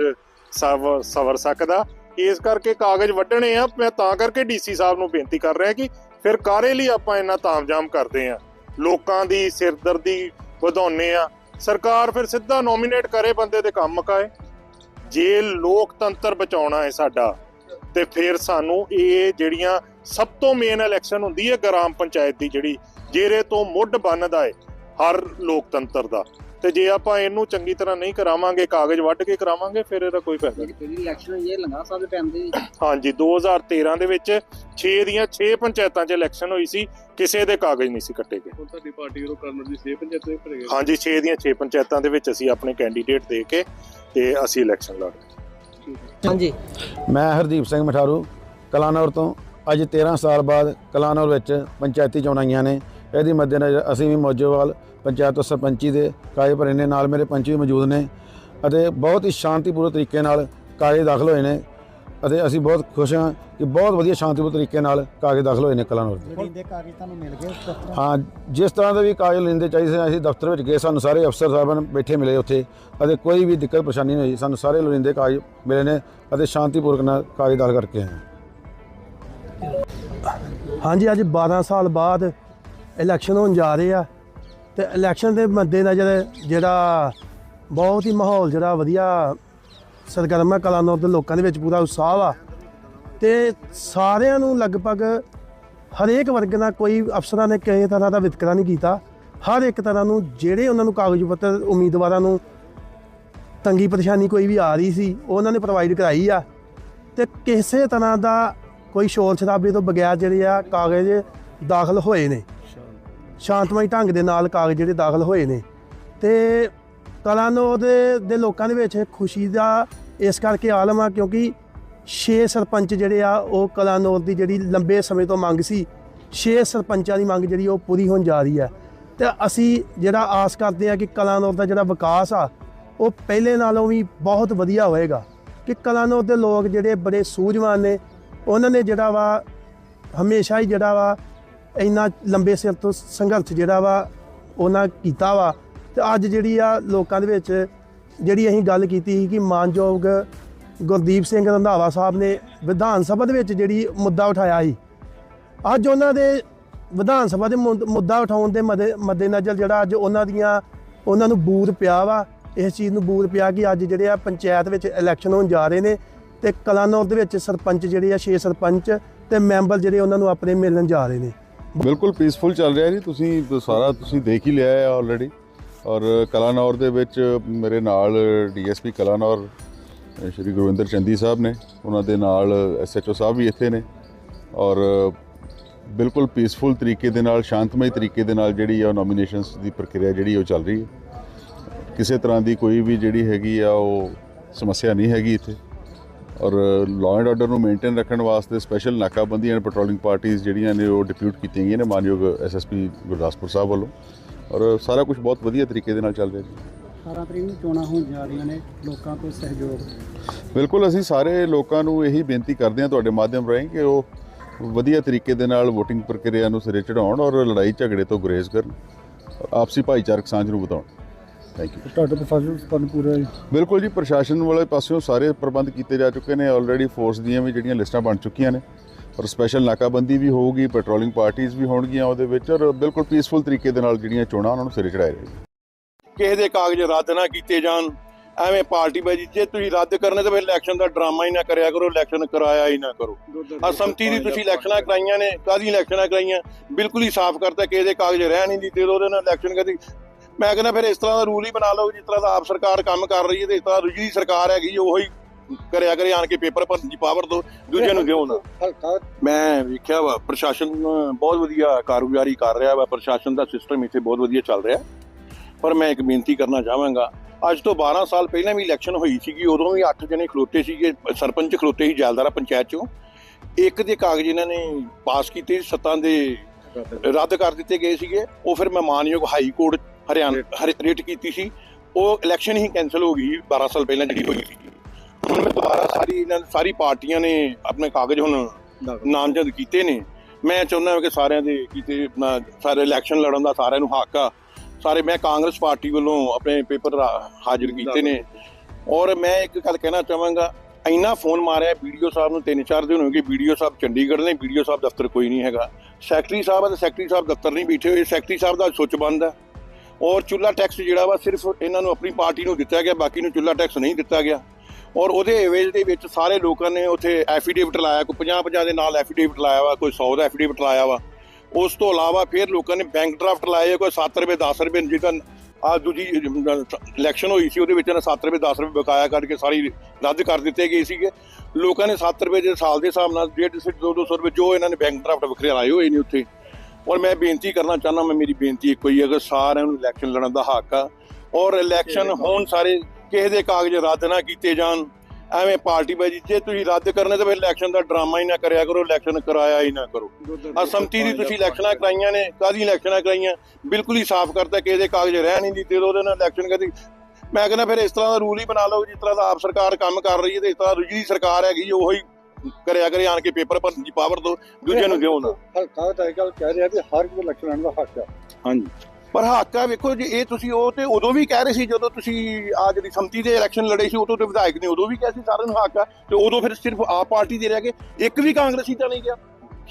ਸਵ- ਸਵਰ ਸਕਦਾ। ਇਸ ਕਰਕੇ ਕਾਗਜ਼ ਵੱਢਣੇ ਆ। ਮੈਂ ਤਾਂ ਕਰਕੇ ਡੀਸੀ ਸਾਹਿਬ ਨੂੰ ਬੇਨਤੀ ਕਰ ਰਿਹਾ ਕਿ ਫਿਰ ਕਾਰੇ ਲਈ ਆਪਾਂ ਇੰਨਾ ਤਾਮਜਾਮ ਕਰਦੇ ਆ? ਲੋਕਾਂ ਦੀ ਸਿਰਦਰਦੀ ਵਧਾਉਨੇ ਆ। ਸਰਕਾਰ ਫਿਰ ਸਿੱਧਾ ਨੋਮੀਨੇਟ ਕਰੇ ਬੰਦੇ ਦੇ ਕੰਮ ਮਕਾਏ ਜੇ ਲੋਕਤੰਤਰ ਬਚਾਉਣਾ ਹੈ ਸਾਡਾ, ਤੇ ਫਿਰ ਸਾਨੂੰ ਇਹ ਜਿਹੜੀਆਂ ਸਭ ਤੋਂ ਮੇਨ ਇਲੈਕਸ਼ਨ ਹੁੰਦੀ ਹੈ ਗ੍ਰਾਮ ਪੰਚਾਇਤ ਦੀ ਜਿਹੜੀ ਜਿਹੜੇ ਤੋਂ ਮੁੱਢ ਬੰਨਦਾ ਹੈ ਹਰ ਲੋਕਤੰਤਰ ਦਾ। ਤੇ ਜੇ ਆਪਾਂ ਇਹਨੂੰ ਚੰਗੀ ਤਰ੍ਹਾਂ ਨਹੀਂ ਕਰਾਵਾਂਗੇ ਕਾਗਜ਼ ਵੱਢ ਕੇ ਕਰਾਵਾਂਗੇ ਫਿਰ ਇਹਦਾ ਕੋਈ ਫਾਇਦਾ ਨਹੀਂ। ਜਿਹੜੀ ਇਲੈਕਸ਼ਨ ਹੋਈ ਹੈ ਲੰਗਾ ਸਾਹਿਬ ਦੇ ਟਾਈਮ ਦੇ ਹਾਂਜੀ 2013 ਦੇ ਵਿੱਚ 6 ਦੀਆਂ 6 ਪੰਚਾਇਤਾਂ 'ਚ ਇਲੈਕਸ਼ਨ ਹੋਈ ਸੀ ਕਿਸੇ ਦੇ ਕਾਗਜ਼ ਨਹੀਂ ਸੀ ਕੱਟੇ ਗਏ। ਹੁਣ ਤੁਹਾਡੀ ਪਾਰਟੀ ਵੱਲੋਂ ਕਰਨ ਦੀ ਸੇ ਪੰਚਾਇਤ ਦੇ ਭਰੇ ਗਏ। ਹਾਂਜੀ 6 ਦੀਆਂ 6 ਪੰਚਾਇਤਾਂ ਦੇ ਵਿੱਚ ਅਸੀਂ ਆਪਣੇ ਕੈਂਡੀਡੇਟ ਦੇ ਕੇ ਤੇ ਅਸੀਂ ਇਲੈਕਸ਼ਨ ਲੜ ਹਾਂਜੀ। ਮੈਂ ਹਰਦੀਪ ਸਿੰਘ ਮਠਾਰੂ ਕਲਾਨੌਰ ਤੋਂ। ਅੱਜ 13 ਸਾਲ ਬਾਅਦ ਕਲਾਨੌਰ ਵਿੱਚ ਪੰਚਾਇਤੀ ਚੋਣਾਂ ਆਈਆਂ ਨੇ। ਇਹਦੀ ਮੱਦੇਨਜ਼ਰ ਅਸੀਂ ਵੀ ਮੋਜੋਵਾਲ ਪੰਚਾਇਤ ਤੋਂ ਸਰਪੰਚੀ ਦੇ ਕਾਗਜ਼ ਭਰੇ ਨੇ ਨਾਲ ਮੇਰੇ ਪੰਚ ਵੀ ਮੌਜੂਦ ਨੇ ਅਤੇ ਬਹੁਤ ਹੀ ਸ਼ਾਂਤੀਪੂਰਨ ਤਰੀਕੇ ਨਾਲ ਕਾਗਜ਼ ਦਾਖਲ ਹੋਏ ਨੇ ਅਤੇ ਅਸੀਂ ਬਹੁਤ ਖੁਸ਼ ਹਾਂ ਕਿ ਬਹੁਤ ਵਧੀਆ ਸ਼ਾਂਤੀਪੂਰਨ ਤਰੀਕੇ ਨਾਲ ਕਾਗਜ਼ ਦਾਖਲ ਹੋਏ ਨੇ ਕਲਾਨੌਰ ਦੇ ਲੋੜੀਂਦੇ ਕਾਗਜ਼ ਤੁਹਾਨੂੰ ਮਿਲ ਗਏ ਦਫ਼ਤਰ? ਹਾਂ ਜਿਸ ਤਰ੍ਹਾਂ ਦੇ ਵੀ ਕਾਗਜ਼ ਲੈਂਦੇ ਚਾਹੀਦੇ ਸੀ ਅਸੀਂ ਦਫ਼ਤਰ ਵਿੱਚ ਗਏ ਸਾਨੂੰ ਸਾਰੇ ਅਫਸਰ ਸਾਹਿਬਾਨ ਬੈਠੇ ਮਿਲੇ ਉੱਥੇ ਅਤੇ ਕੋਈ ਵੀ ਦਿੱਕਤ ਪਰੇਸ਼ਾਨੀ ਨਹੀਂ ਹੋਈ ਸਾਨੂੰ ਸਾਰੇ ਲੋੜੀਂਦੇ ਕਾਗਜ਼ ਮਿਲੇ ਨੇ ਅਤੇ ਸ਼ਾਂਤੀਪੂਰਵਕ ਨਾਲ ਕਾਗਜ਼ ਦਾਖਲ ਕਰਕੇ ਆਏ ਹਾਂ। ਹਾਂਜੀ ਅੱਜ 12 ਸਾਲ ਬਾਅਦ ਇਲੈਕਸ਼ਨ ਹੋਣ ਜਾ ਰਹੇ ਆ। ਤੇ ਇਲੈਕਸ਼ਨ ਦੇ ਮੱਦੇਨਜ਼ਰ ਜਿਹੜਾ ਬਹੁਤ ਹੀ ਮਾਹੌਲ ਜਿਹੜਾ ਵਧੀਆ ਸਰਗਰਮਾ ਕਲਾਨੌਰ ਦੇ ਲੋਕਾਂ ਦੇ ਵਿੱਚ ਪੂਰਾ ਉਤਸ਼ਾਹ ਆ ਤੇ ਸਾਰਿਆਂ ਨੂੰ ਲਗਭਗ ਹਰੇਕ ਵਰਗ ਨਾਲ ਕੋਈ ਅਫਸਰਾਂ ਨੇ ਕਿਸੇ ਤਰ੍ਹਾਂ ਦਾ ਵਿਤਕਰਾ ਨਹੀਂ ਕੀਤਾ। ਹਰ ਇੱਕ ਤਰ੍ਹਾਂ ਨੂੰ ਜਿਹੜੇ ਉਹਨਾਂ ਨੂੰ ਕਾਗਜ਼ ਪੱਤਰ, ਉਮੀਦਵਾਰਾਂ ਨੂੰ ਤੰਗੀ ਪਰੇਸ਼ਾਨੀ ਕੋਈ ਵੀ ਆ ਰਹੀ ਸੀ ਉਹ ਉਹਨਾਂ ਨੇ ਪ੍ਰੋਵਾਈਡ ਕਰਾਈ ਆ। ਤੇ ਕਿਸੇ ਤਰ੍ਹਾਂ ਦਾ ਕੋਈ ਸ਼ੋਰ ਸ਼ਰਾਬੇ ਤੋਂ ਬਗੈਰ ਜਿਹੜੇ ਆ ਕਾਗਜ਼ ਦਾਖਲ ਹੋਏ ਨੇ। ਸ਼ਾਂਤਮਈ ਢੰਗ ਦੇ ਨਾਲ ਕਾਗਜ਼ ਜਿਹੜੇ ਦਾਖਲ ਹੋਏ ਨੇ। ਤੇ ਕਲਾਨੋਰ ਦੇ ਲੋਕਾਂ ਦੇ ਵਿੱਚ ਖੁਸ਼ੀ ਦਾ ਇਸ ਕਰਕੇ ਆਲਮ ਆ ਕਿਉਂਕਿ ਛੇ ਸਰਪੰਚ ਜਿਹੜੇ ਆ, ਉਹ ਕਲਾਨੌਰ ਦੀ ਜਿਹੜੀ ਲੰਬੇ ਸਮੇਂ ਤੋਂ ਮੰਗ ਸੀ, ਛੇ ਸਰਪੰਚਾਂ ਦੀ ਮੰਗ ਜਿਹੜੀ ਉਹ ਪੂਰੀ ਹੋਣ ਜਾ ਰਹੀ ਹੈ। ਤੇ ਅਸੀਂ ਜਿਹੜਾ ਆਸ ਕਰਦੇ ਆ ਕਿ ਕਲਾਨੌਰ ਦਾ ਜਿਹੜਾ ਵਿਕਾਸ ਆ, ਉਹ ਪਹਿਲੇ ਨਾਲੋਂ ਵੀ ਬਹੁਤ ਵਧੀਆ ਹੋਏਗਾ ਕਿ ਕਲਾਨੌਰ ਦੇ ਲੋਕ ਜਿਹੜੇ ਬੜੇ ਸੂਝਵਾਨ ਨੇ, ਉਹਨਾਂ ਨੇ ਜਿਹੜਾ ਵਾ, ਹਮੇਸ਼ਾ ਹੀ ਜਿਹੜਾ ਵਾ ਇੰਨਾ ਲੰਬੇ ਸਿਰ ਤੋਂ ਸੰਘਰਸ਼ ਜਿਹੜਾ ਵਾ, ਉਹਨਾਂ ਕੀਤਾ ਵਾ। ਤੇ ਅੱਜ ਜਿਹੜੀ ਆ ਲੋਕਾਂ ਦੇ ਵਿੱਚ ਜਿਹੜੀ ਅਸੀਂ ਗੱਲ ਕੀਤੀ ਸੀ ਕਿ ਮਾਨਯੋਗ ਗੁਰਦੀਪ ਸਿੰਘ ਰੰਧਾਵਾ ਸਾਹਿਬ ਨੇ ਵਿਧਾਨ ਸਭਾ ਦੇ ਵਿੱਚ ਜਿਹੜੀ ਮੁੱਦਾ ਉਠਾਇਆ ਸੀ। ਅੱਜ ਉਹਨਾਂ ਦੇ ਵਿਧਾਨ ਸਭਾ ਦੇ ਮੁੱਦ- ਮੁੱਦਾ ਉਠਾਉਣ ਦੇ ਮੱਦੇ, ਮੱਦੇਨਜ਼ਰ ਜਿਹੜਾ ਅੱਜ ਉਹਨਾਂ ਦੀਆਂ, ਉਹਨਾਂ ਨੂੰ ਬੂਰ ਪਿਆ ਵਾ। ਇਸ ਚੀਜ਼ ਨੂੰ ਬੂਰ ਪਿਆ ਕਿ ਅੱਜ ਜਿਹੜੇ ਆ ਪੰਚਾਇਤ ਵਿੱਚ ਇਲੈਕਸ਼ਨ ਹੋਣ ਜਾ ਰਹੇ ਨੇ ਤੇ ਕਲਾਨੌਰ ਦੇ ਵਿੱਚ ਸਰਪੰਚ ਜਿਹੜੇ ਆ, ਛੇ ਸਰਪੰਚ ਤੇ ਮੈਂਬਰ ਜਿਹੜੇ ਉਹਨਾਂ ਨੂੰ ਆਪਣੇ ਮਿਲਣ ਜਾ ਰਹੇ ਨੇ। ਬਿਲਕੁਲ ਪੀਸਫੁਲ ਚੱਲ ਰਿਹਾ ਜੀ। ਤੁਸੀਂ ਸਾਰਾ ਤੁਸੀਂ ਦੇਖ ਹੀ ਲਿਆ ਹੈ ਆਲਰੇਡੀ ਔਰ ਕਲਾਨੌਰ ਦੇ ਵਿੱਚ ਮੇਰੇ ਨਾਲ ਡੀਐਸਪੀ ਕਲਾਨੌਰ, ਸ਼੍ਰੀ ਗੁਰਵਿੰਦਰ ਚੰਦੀ ਸਾਹਿਬ ਨੇ। ਉਹਨਾਂ ਦੇ ਨਾਲ ਐਸਐਚਓ ਸਾਹਿਬ ਵੀ ਇੱਥੇ ਨੇ। ਔਰ ਬਿਲਕੁਲ ਪੀਸਫੁਲ ਤਰੀਕੇ ਦੇ ਨਾਲ, ਸ਼ਾਂਤਮਈ ਤਰੀਕੇ ਦੇ ਨਾਲ ਜਿਹੜੀ ਆ ਨੋਮੀਨੇਸ਼ਨਸ ਦੀ ਪ੍ਰਕਿਰਿਆ ਜਿਹੜੀ ਉਹ ਚੱਲ ਰਹੀ ਹੈ। ਕਿਸੇ ਤਰ੍ਹਾਂ ਦੀ ਕੋਈ ਵੀ ਜਿਹੜੀ ਹੈਗੀ ਆ ਉਹ ਸਮੱਸਿਆ ਨਹੀਂ ਹੈਗੀ ਇੱਥੇ। ਔਰ ਲਾਅ ਐਂਡ ਆਰਡਰ ਨੂੰ ਮੇਨਟੇਨ ਰੱਖਣ ਵਾਸਤੇ ਸਪੈਸ਼ਲ ਨਾਕਾਬੰਦੀ ਐਂਡ ਪੈਟਰੋਲਿੰਗ ਪਾਰਟੀਆਂ ਜਿਹੜੀਆਂ ਨੇ ਉਹ ਡਿਪਿਊਟ ਕੀਤੀਆਂ ਗਈਆਂ ਨੇ ਮਾਨਯੋਗ ਐਸਐਸਪੀ ਗੁਰਦਾਸਪੁਰ ਸਾਹਿਬ ਵੱਲੋਂ। ਔਰ ਸਾਰਾ ਕੁਝ ਬਹੁਤ ਵਧੀਆ ਤਰੀਕੇ ਦੇ ਨਾਲ ਚੱਲ ਰਿਹਾ ਜੀ। 18 ਤਰੀਕ ਨੂੰ ਚੋਣਾਂ ਹੋਣ ਜਾ ਰਹੀਆਂ ਨੇ ਲੋਕਾਂ ਤੋਂ ਸਹਿਯੋਗ। ਬਿਲਕੁਲ ਅਸੀਂ ਸਾਰੇ ਲੋਕਾਂ ਨੂੰ ਇਹੀ ਬੇਨਤੀ ਕਰਦੇ ਹਾਂ ਤੁਹਾਡੇ ਮਾਧਿਅਮ ਰਾਹੀਂ ਕਿ ਉਹ ਵਧੀਆ ਤਰੀਕੇ ਦੇ ਨਾਲ VOTING ਪ੍ਰਕਿਰਿਆ ਨੂੰ ਸਿਰੇ ਚੜਾਉਣ ਔਰ ਲੜਾਈ ਝਗੜੇ ਤੋਂ ਗੁਰੇਜ਼ ਕਰਨ ਆਪਸੀ ਭਾਈਚਾਰਕ ਸਾਂਝ ਨੂੰ ਵਧਾਉਣ। ਥੈਂਕ ਯੂ ਤੁਹਾਡੇ ਪ੍ਰਸ਼ਾਸਨ ਤੁਹਾਨੂੰ ਪੂਰਾ ਬਿਲਕੁਲ ਜੀ ਪ੍ਰਸ਼ਾਸਨ ਵਾਲੇ ਪਾਸਿਓਂ ਸਾਰੇ ਪ੍ਰਬੰਧ ਕੀਤੇ ਜਾ ਚੁੱਕੇ ਨੇ। ਆਲਰੇਡੀ ਫੋਰਸ ਦੀਆਂ ਵੀ ਜਿਹੜੀਆਂ ਲਿਸਟਾਂ ਬਣ ਚੁੱਕੀਆਂ ਨੇ। ਔਰ ਸਪੈਸ਼ਲ ਨਾਕਾਬੰਦੀ ਵੀ ਹੋਊਗੀ ਪੈਟਰੋਲਿੰਗ ਪਾਰਟੀਆਂ ਵੀ ਹੋਣਗੀਆਂ ਉਹਦੇ ਵਿੱਚ। ਔਰ ਬਿਲਕੁਲ ਪੀਸਫੁਲ ਤਰੀਕੇ ਦੇ ਨਾਲ ਜਿਹੜੀਆਂ ਚੋਣਾਂ ਉਹਨਾਂ ਨੂੰ ਸਿਰੇ ਚੜਾਇਆ ਜਾਏਗਾ ਕਿਸੇ ਦੇ ਕਾਗਜ਼ ਰੱਦ ਨਾ ਕੀਤੇ ਜਾਣ ਐਵੇਂ ਪਾਰਟੀ ਬਾਜੀ ਜੇ ਤੁਸੀਂ ਰੱਦ ਕਰਨੇ ਤਾਂ ਫਿਰ ਇਲੈਕਸ਼ਨ ਦਾ ਡਰਾਮਾ ਹੀ ਨਾ ਕਰਿਆ ਕਰੋ ਇਲੈਕਸ਼ਨ ਕਰਾਇਆ ਹੀ ਨਾ ਕਰੋ। ਆ ਸੰਮਤੀ ਦੀ ਤੁਸੀਂ ਇਲੈਕਸ਼ਨਾਂ ਕਰਾਈਆਂ ਨੇ ਕਾਦੀ ਇਲੈਕਸ਼ਨਾਂ ਕਰਾਈਆਂ? ਬਿਲਕੁਲ ਹੀ ਸਾਫ਼ ਕਰਤਾ ਕਿਸੇ ਦੇ ਕਾਗਜ਼ ਰਹਿ ਨਹੀਂ ਦਿੱਤੇ ਉਹਦੇ ਨਾਲ ਇਲੈਕਸ਼ਨ ਕਦੀ ਮੈਂ ਕਹਿੰਦਾ ਫਿਰ ਇਸ ਤਰ੍ਹਾਂ ਦਾ ਰੂਲ ਹੀ ਬਣਾ ਲਓ ਜਿਸ ਤਰ੍ਹਾਂ ਦਾ ਆਪ ਸਰਕਾਰ ਕੰਮ ਕਰ ਰਹੀ ਹੈ ਤੇ ਇਸ ਤਰ੍ਹਾਂ ਦੂਜੀ ਸਰਕਾਰ ਹੈਗੀ ਉਹ ਹੀ ਕਰਿਆ ਕਰੇ ਆਣ ਕੇ ਪੇਪਰ ਭਰਨ ਦੀ ਪਾਵਰ ਦੋ ਦੂਜਿਆਂ ਨੂੰ ਦਿਓ ਨਾ। ਮੈਂ ਵੇਖਿਆ ਵਾ ਪ੍ਰਸ਼ਾਸਨ ਬਹੁਤ ਵਧੀਆ ਕਾਰਗੁਜ਼ਾਰੀ ਕਰ ਰਿਹਾ ਵਾ ਪ੍ਰਸ਼ਾਸਨ ਦਾ ਸਿਸਟਮ ਇੱਥੇ ਬਹੁਤ ਵਧੀਆ ਚੱਲ ਰਿਹਾ। ਪਰ ਮੈਂ ਇੱਕ ਬੇਨਤੀ ਕਰਨਾ ਚਾਹਾਂਗਾ ਅੱਜ ਤੋਂ 12 ਸਾਲ ਪਹਿਲਾਂ ਵੀ ਇਲੈਕਸ਼ਨ ਹੋਈ ਸੀਗੀ ਉਦੋਂ ਵੀ 8 ਜਣੇ ਖਲੋਤੇ ਸੀਗੇ ਸਰਪੰਚ ਖਲੋਤੇ ਸੀ ਜੈਲਦਾਰਾ ਪੰਚਾਇਤ ਚੋਂ। ਇੱਕ ਦੇ ਕਾਗਜ਼ ਇਹਨਾਂ ਨੇ ਪਾਸ ਕੀਤੇ ਸੱਤਾਂ ਦੇ ਰੱਦ ਕਰ ਦਿੱਤੇ ਗਏ ਸੀਗੇ। ਉਹ ਫਿਰ ਮੈਂ ਮਾਨਯੋਗ ਹਾਈ ਕੋਰਟ ਹਰਿਆਣਾ ਹਰਿ- ਰਿਟ ਕੀਤੀ ਸੀ। ਉਹ ਇਲੈਕਸ਼ਨ ਹੀ ਕੈਨਸਲ ਹੋ ਗਈ 12 ਸਾਲ ਪਹਿਲਾਂ ਜਿਹੜੀ ਹੋਈ ਸੀ। ਹੁਣ ਮੈਂ ਦੁਬਾਰਾ ਸਾਰੀ ਇਹਨਾਂ ਸਾਰੀ ਪਾਰਟੀਆਂ ਨੇ ਆਪਣੇ ਕਾਗਜ਼ ਹੁਣ ਨਾਮਜ਼ਦ ਕੀਤੇ ਨੇ। ਮੈਂ ਚਾਹੁੰਦਾ ਹਾਂ ਕਿ ਸਾਰਿਆਂ ਦੇ ਕੀਤੇ ਸਾਰੇ ਇਲੈਕਸ਼ਨ ਲੜਨ ਦਾ ਸਾਰਿਆਂ ਨੂੰ ਹੱਕ ਆ। ਸਾਰੇ ਮੈਂ ਕਾਂਗਰਸ ਪਾਰਟੀ ਵੱਲੋਂ ਆਪਣੇ ਪੇਪਰ ਹਾਜ਼ਰ ਕੀਤੇ ਨੇ। ਔਰ ਮੈਂ ਇੱਕ ਗੱਲ ਕਹਿਣਾ ਚਾਹਾਂਗਾ ਇੰਨਾ ਫੋਨ ਮਾਰਿਆ ਵੀਡੀਓ ਸਾਹਿਬ ਨੂੰ ਤਿੰਨ ਚਾਰ ਦਿਨ ਹੋ ਗਏ। ਵੀਡੀਓ ਸਾਹਿਬ ਚੰਡੀਗੜ੍ਹ ਨੇ ਵੀਡੀਓ ਸਾਹਿਬ ਦਫ਼ਤਰ ਕੋਈ ਨਹੀਂ ਹੈਗਾ। ਸੈਕਟਰੀ ਸਾਹਿਬ ਆ ਤੇ ਸੈਕਟਰੀ ਸਾਹਿਬ ਦਫ਼ਤਰ ਨਹੀਂ ਬੈਠੇ ਹੋਏ। ਸੈਕਟਰੀ ਸਾਹਿਬ ਦਾ ਸੁੱਚ ਬੰਦ ਹੈ ਔਰ ਚੁੱਲਾ ਟੈਕਸ ਜਿਹੜਾ ਵਾ ਸਿਰਫ ਇਹਨਾਂ ਨੂੰ ਆਪਣੀ ਪਾਰਟੀ ਨੂੰ ਦਿੱਤਾ ਗਿਆ, ਬਾਕੀ ਨੂੰ ਚੁੱਲਾ ਟੈਕਸ ਨਹੀਂ ਦਿੱਤਾ ਗਿਆ। ਔਰ ਉਹਦੇ ਐਵੇਜ ਦੇ ਵਿੱਚ ਸਾਰੇ ਲੋਕਾਂ ਨੇ ਉੱਥੇ ਐਫੀਡੇਵਿਟ ਲਾਇਆ, ਕੋਈ 50 50 ਦੇ ਨਾਲ ਐਫੀਡੇਵਿਟ ਲਾਇਆ ਵਾ, ਕੋਈ 100 ਦਾ ਐਫੀਡੇਵਿਟ ਲਾਇਆ ਵਾ। ਉਸ ਤੋਂ ਇਲਾਵਾ ਫਿਰ ਲੋਕਾਂ ਨੇ ਬੈਂਕ ਡਰਾਫਟ ਲਾਏ ਕੋਈ 7 ਰੁਪਏ 10 ਰੁਪਏ ਜਿਹਦਾ ਆ ਦੂਜੀ ਇਲੈਕਸ਼ਨ ਹੋਈ ਸੀ, ਉਹਦੇ ਵਿੱਚ ਇਹਨਾਂ 7 ਰੁਪਏ 10 ਰੁਪਏ ਬਕਾਇਆ ਕਰਕੇ ਸਾਰੀ ਰੱਦ ਕਰ ਦਿੱਤੇ ਗਏ ਸੀਗੇ। ਲੋਕਾਂ ਨੇ 7 ਰੁਪਏ ਦੇ ਸਾਲ ਦੇ ਹਿਸਾਬ ਨਾਲ 150 2 200 ਰੁਪਏ ਜੋ ਇਹਨਾਂ ਨੇ ਬੈਂਕ ਡਰਾਫਟ ਵੱਖਰੇ ਲਾਏ ਹੋਏ ਨੇ ਉੱਥੇ। ਔਰ ਮੈਂ ਬੇਨਤੀ ਕਰਨਾ ਚਾਹੁੰਦਾ ਮੈਂ ਮੇਰੀ ਬੇਨਤੀ ਇੱਕੋ ਹੀ ਹੈ ਕਿ ਸਾਰਿਆਂ ਨੂੰ ਇਲੈਕਸ਼ਨ ਲੜਨ ਦਾ ਹੱਕ ਆ ਔਰ ਇਲੈਕਸ਼ਨ ਹੋਣ ਸਾਰੇ ਕਿਸੇ ਦੇ ਕਾਗਜ਼ ਰੱਦ ਨਾ ਕੀਤੇ ਜਾਣ ਐਵੇਂ ਪਾਰਟੀ ਬਾਜੀ ਜੇ ਤੁਸੀਂ ਰੱਦ ਕਰਨੇ ਤਾਂ ਫਿਰ ਇਲੈਕਸ਼ਨ ਦਾ ਡਰਾਮਾ ਹੀ ਨਾ ਕਰਿਆ ਕਰੋ ਇਲੈਕਸ਼ਨ ਕਰਾਇਆ ਹੀ ਨਾ ਕਰੋ। ਆ ਸੰਮਤੀ ਦੀ ਤੁਸੀਂ ਇਲੈਕਸ਼ਨਾਂ ਕਰਾਈਆਂ ਨੇ ਕਾਦੀ ਇਲੈਕਸ਼ਨਾਂ ਕਰਾਈਆਂ? ਬਿਲਕੁਲ ਹੀ ਸਾਫ਼ ਕਰਤਾ ਕਿ ਇਹਦੇ ਕਾਗਜ਼ ਰਹਿ ਨਹੀਂ ਦਿੱਤੇ ਉਹਦੇ ਨਾਲ ਇਲੈਕਸ਼ਨ ਕਦੀ ਮੈਂ ਕਹਿੰਦਾ ਫਿਰ ਇਸ ਤਰ੍ਹਾਂ ਦਾ ਰੂਲ ਹੀ ਬਣਾ ਲਓ ਜਿਸ ਤਰ੍ਹਾਂ ਦਾ ਆਪ ਸਰਕਾਰ ਕੰਮ ਕਰ ਰਹੀ ਹੈ ਤੇ ਇਸ ਤਰ੍ਹਾਂ ਦੂਜੀ ਸਰਕਾਰ ਹੈਗੀ ਉਹੀ ਕਰਿਆ ਕਰੇ ਆਣ ਕੇ ਪੇਪਰ ਭਰਨ ਦੀ ਪਾਵਰ ਦੋ ਦੂਜਿਆਂ ਨੂੰ ਦਿਓ ਨਾ। ਹਲਕਾ ਤਾਂ ਇਹ ਗੱਲ ਕਹਿ ਰਿਹਾ ਵੀ ਹਰ ਇੱਕ ਇਲੈਕਸ਼ਨ ਲੜਨ ਦਾ ਹੱਕ ਆ। ਹਾਂਜੀ। ਪਰ ਹੱਕ ਆ ਵੇਖੋ ਜੇ ਇਹ ਤੁਸੀਂ ਉਹ ਤੇ ਉਦੋਂ ਵੀ ਕਹਿ ਰਹੇ ਸੀ ਜਦੋਂ ਤੁਸੀਂ ਆ ਜਿਹੜੀ ਸੰਮਤੀ ਦੇ ਇਲੈਕਸ਼ਨ ਲੜੇ ਸੀ ਉਦੋਂ ਤੇ ਵਿਧਾਇਕ ਨੇ ਉਦੋਂ ਵੀ ਕਿਹਾ ਸੀ ਸਾਰਿਆਂ ਨੂੰ ਹੱਕ ਆ ਤੇ ਉਦੋਂ ਫਿਰ ਸਿਰਫ ਆਪ ਪਾਰਟੀ ਦੇ ਰਹਿ ਗਏ। ਇੱਕ ਵੀ ਕਾਂਗਰਸੀ ਤਾਂ ਨਹੀਂ ਗਿਆ।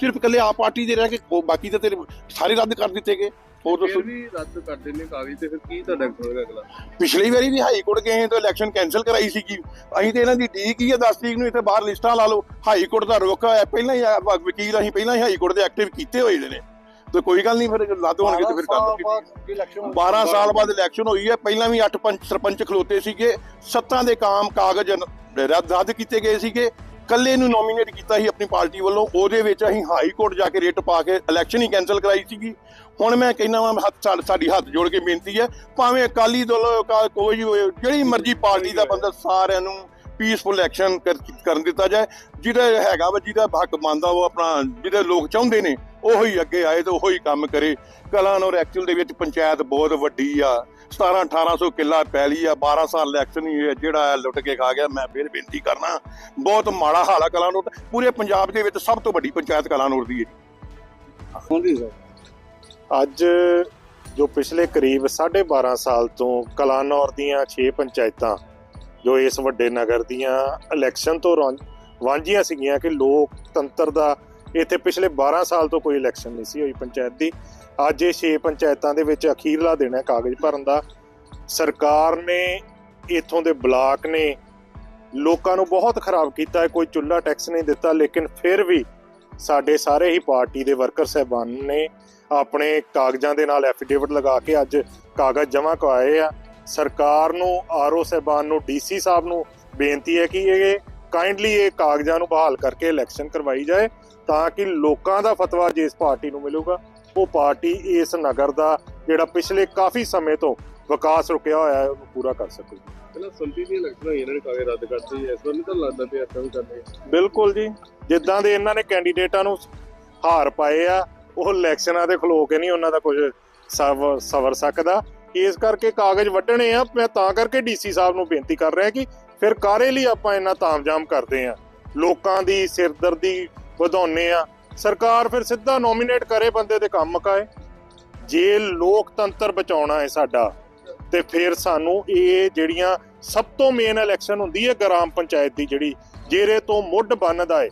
ਸਿਰਫ ਇਕੱਲੇ ਆਪ ਪਾਰਟੀ ਦੇ ਰਹਿ ਗਏ ਬਾਕੀ ਤਾਂ ਤੇਰੇ ਸਾਰੇ ਰੱਦ ਕਰ ਦਿੱਤੇ ਗਏ। ਹੋਰ ਦੱਸੋ। ਵੀ ਰੱਦ ਕਰਦੇ ਨੇ ਕਾਗਜ਼ ਤੇ ਫਿਰ ਕੀ ਤੁਹਾਡਾ ਹੋਏਗਾ ਅਗਲਾ? ਪਿਛਲੀ ਵਾਰੀ ਵੀ ਹਾਈ ਕੋਰਟ ਗਏ ਤਾਂ ਇਲੈਕਸ਼ਨ ਕੈਨਸਲ ਕਰਾਈ ਸੀਗੀ। ਅਸੀਂ ਤੇ ਇਹਨਾਂ ਦੀ ਡੀਕ ਹੀ ਹੈ 10 ਤਰੀਕ ਨੂੰ ਇੱਥੇ ਬਾਹਰ ਲਿਸਟਾਂ ਲਾ ਲਓ। ਹਾਈ ਕੋਰਟ ਦਾ ਰੋਕਾ ਹੋਇਆ ਪਹਿਲਾਂ ਹੀ ਵਕੀਲ ਅਸੀਂ ਪਹਿਲਾਂ ਹੀ ਹਾਈ ਕੋਰਟ ਦੇ ਐਕਟਿਵ ਕੀਤੇ ਹੋਏ ਨੇ। ਤੇ ਕੋਈ ਗੱਲ ਨਹੀਂ ਫਿਰ ਲੱਦ ਹੋਣਗੇ ਤੇ ਫਿਰ ਕਰ ਲਓ। ਇਲੈਕਸ਼ਨ 12 ਸਾਲ ਬਾਅਦ ਇਲੈਕਸ਼ਨ ਹੋਈ ਹੈ ਪਹਿਲਾਂ ਵੀ 8 ਪੰਚ ਸਰਪੰਚ ਖਲੋਤੇ ਸੀਗੇ। ਸੱਤਾਂ ਦੇ ਕਾਮ ਕਾਗਜ਼ ਰੱਦ ਕੀਤੇ ਗਏ ਸੀਗੇ। ਕੱਲੇ ਨੂੰ ਨੋਮੀਨੇਟ ਕੀਤਾ ਸੀ ਆਪਣੀ ਪਾਰਟੀ ਵੱਲੋਂ, ਉਹਦੇ ਵਿੱਚ ਅਸੀਂ ਹਾਈ ਕੋਰਟ ਜਾ ਕੇ ਰੇਟ ਪਾ ਕੇ ਇਲੈਕਸ਼ਨ ਹੀ ਕੈਨਸਲ ਕਰਾਈ ਸੀਗੀ। ਹੁਣ ਮੈਂ ਕਹਿੰਦਾ ਵਾਂ, ਹੱਥ ਸਾਡੀ ਹੱਥ ਜੋੜ ਕੇ ਬੇਨਤੀ ਹੈ, ਭਾਵੇਂ ਅਕਾਲੀ ਦਲ ਕੋਈ ਵੀ ਜਿਹੜੀ ਮਰਜ਼ੀ ਪਾਰਟੀ ਦਾ ਬੰਦਾ ਸਾਰਿਆਂ ਨੂੰ ਪੀਸਫੁਲ ਐਕਸ਼ਨ ਕਰਨ ਦਿੱਤਾ ਜਾਏ। ਜਿਹਦਾ ਹੈਗਾ ਵਾ, ਜਿਹਦਾ ਹੱਕ ਮੰਨਦਾ ਉਹ ਆਪਣਾ, ਜਿਹਦੇ ਲੋਕ ਚਾਹੁੰਦੇ ਨੇ ਉਹੀ ਅੱਗੇ ਆਏ ਤੇ ਉਹੀ ਕੰਮ ਕਰੇ। ਕਲਾਨੌਰ ਐਕਚੁਅਲ ਦੇ ਵਿੱਚ ਪੰਚਾਇਤ ਬਹੁਤ ਵੱਡੀ ਆ। 17 1800 ਕਿੱਲਾ ਪੈਲੀ ਆ 12 ਸਾਲ ਇਲੈਕਸ਼ਨ ਹੀ ਹੋਇਆ, ਜਿਹੜਾ ਲੁੱਟ ਕੇ ਖਾ ਗਿਆ। ਮੈਂ ਫਿਰ ਬੇਨਤੀ ਕਰਨਾ ਬਹੁਤ ਮਾੜਾ ਹਾਲ ਆ ਕਲਾਨੌਰ। ਪੂਰੇ ਪੰਜਾਬ ਦੇ ਵਿੱਚ ਸਭ ਤੋਂ ਵੱਡੀ ਪੰਚਾਇਤ ਕਲਾਨੌਰ ਦੀ ਹੈ ਹੁੰਦੀ ਸਰ। ਅੱਜ ਜੋ ਪਿਛਲੇ ਕਰੀਬ 12.5 ਸਾਲ ਤੋਂ ਕਲਾਨੌਰ ਦੀਆਂ 6 ਪੰਚਾਇਤਾਂ ਜੋ ਇਸ ਵੱਡੇ ਨਗਰ ਦੀਆਂ ਇਲੈਕਸ਼ਨ ਤੋਂ ਰੌਂ- ਵਾਂਝੀਆਂ ਸੀਗੀਆਂ ਕਿ ਲੋਕਤੰਤਰ ਦਾ ਇੱਥੇ ਪਿਛਲੇ 12 ਸਾਲ ਤੋਂ ਕੋਈ ਇਲੈਕਸ਼ਨ ਨਹੀਂ ਸੀ ਹੋਈ ਪੰਚਾਇਤ ਦੀ। ਅੱਜ ਇਹ 6 ਪੰਚਾਇਤਾਂ ਦੇ ਵਿੱਚ ਅਖੀਰਲਾ ਦਿਨ ਹੈ ਕਾਗਜ਼ ਭਰਨ ਦਾ। ਸਰਕਾਰ ਨੇ ਇਥੋਂ ਦੇ ਬਲਾਕ ਨੇ ਲੋਕਾਂ ਨੂੰ ਬਹੁਤ ਖਰਾਬ ਕੀਤਾ ਹੈ, ਕੋਈ ਚੁੱਲ੍ਹਾ ਟੈਕਸ ਨਹੀਂ ਦਿੱਤਾ, ਲੇਕਿਨ ਫਿਰ ਵੀ ਸਾਡੇ ਸਾਰੇ ਹੀ ਪਾਰਟੀ ਦੇ ਵਰਕਰ ਸਹਿਬਾਨ ਨੇ ਆਪਣੇ ਕਾਗਜ਼ਾਂ ਦੇ ਨਾਲ ਐਫੀਡੇਵਿਟ ਲਗਾ ਕੇ ਅੱਜ ਕਾਗਜ਼ ਜਮ੍ਹਾਂ ਕਰਵਾਏ ਆ। ਸਰਕਾਰ ਨੂੰ, ਆਰਓ ਸਹਿਬਾਨ ਨੂੰ ਡੀਸੀ ਸਾਹਿਬ ਨੂੰ ਬੇਨਤੀ ਹੈ ਕਿ ਇਹ ਕਾਈਂਡਲੀ ਇਹ ਕਾਗਜ਼ਾਂ ਨੂੰ ਬਹਾਲ ਕਰਕੇ ਇਲੈਕਸ਼ਨ ਕਰਵਾਈ ਜਾਏ। ਤਾਂ ਕਿ ਲੋਕਾਂ ਦਾ ਫਤਵਾ ਜਿਸ ਪਾਰਟੀ ਨੂੰ ਮਿਲੂਗਾ ਉਹ ਪਾਰਟੀ ਇਸ ਨਗਰ ਦਾ ਜਿਹੜਾ ਪਿਛਲੇ ਕਾਫੀ ਸਮੇਂ ਤੋਂ ਵਿਕਾਸ ਰੁਕਿਆ ਹੋਇਆ ਹੈ ਉਹਨੂੰ ਪੂਰਾ ਕਰ ਸਕੇ। ਪਹਿਲਾਂ ਸੰਮਤੀ ਦੀ ਇਲੈਕਸ਼ਨ ਹੋਈ ਇਹਨਾਂ ਨੇ ਕਾਗਜ਼ ਰੱਦ ਕਰਤੇ ਇਸ ਵਾਰ ਨਹੀਂ ਤਾਂ ਲੱਗਦਾ ਪਿਆ ਐਸਾ ਵੀ ਕਰਨੇ ਬਿਲਕੁਲ ਜੀ। ਜਿੱਦਾਂ ਦੇ ਇਹਨਾਂ ਨੇ ਕੈਂਡੀਡੇਟਾਂ ਨੂੰ ਹਾਰ ਪਾਏ ਆ ਉਹ ਇਲੈਕਸ਼ਨਾਂ ਦੇ ਖਲੋ ਕੇ ਨਹੀਂ ਉਹਨਾਂ ਦਾ ਕੁਝ ਸਵ- ਸਵਰ ਸਕਦਾ। ਇਸ ਕਰਕੇ ਕਾਗਜ਼ ਵੱਢਣੇ ਆ ਮੈਂ ਤਾਂ ਕਰਕੇ ਡੀਸੀ ਸਾਹਿਬ ਨੂੰ ਬੇਨਤੀ ਕਰ ਰਿਹਾ ਕਿ ਫਿਰ ਕਾਰੇ ਲਈ ਆਪਾਂ ਇੰਨਾ ਤਾਮਜਾਮ ਕਰਦੇ ਆ? ਲੋਕਾਂ ਦੀ ਸਿਰਦਰਦੀ ਵਧਾਉਨੇ ਆ ਸਰਕਾਰ ਫਿਰ ਸਿੱਧਾ ਨੋਮੀਨੇਟ ਕਰੇ ਬੰਦੇ ਦੇ ਕੰਮ ਮਕਾਏ ਜੇ ਲੋਕਤੰਤਰ ਬਚਾਉਣਾ ਹੈ ਸਾਡਾ, ਤੇ ਫਿਰ ਸਾਨੂੰ ਇਹ ਜਿਹੜੀਆਂ ਸਭ ਤੋਂ ਮੇਨ ਇਲੈਕਸ਼ਨ ਹੁੰਦੀ ਹੈ ਗ੍ਰਾਮ ਪੰਚਾਇਤ ਦੀ ਜਿਹੜੀ, ਜਿਹਦੇ ਤੋਂ ਮੁੱਢ ਬੰਨਦਾ ਹੈ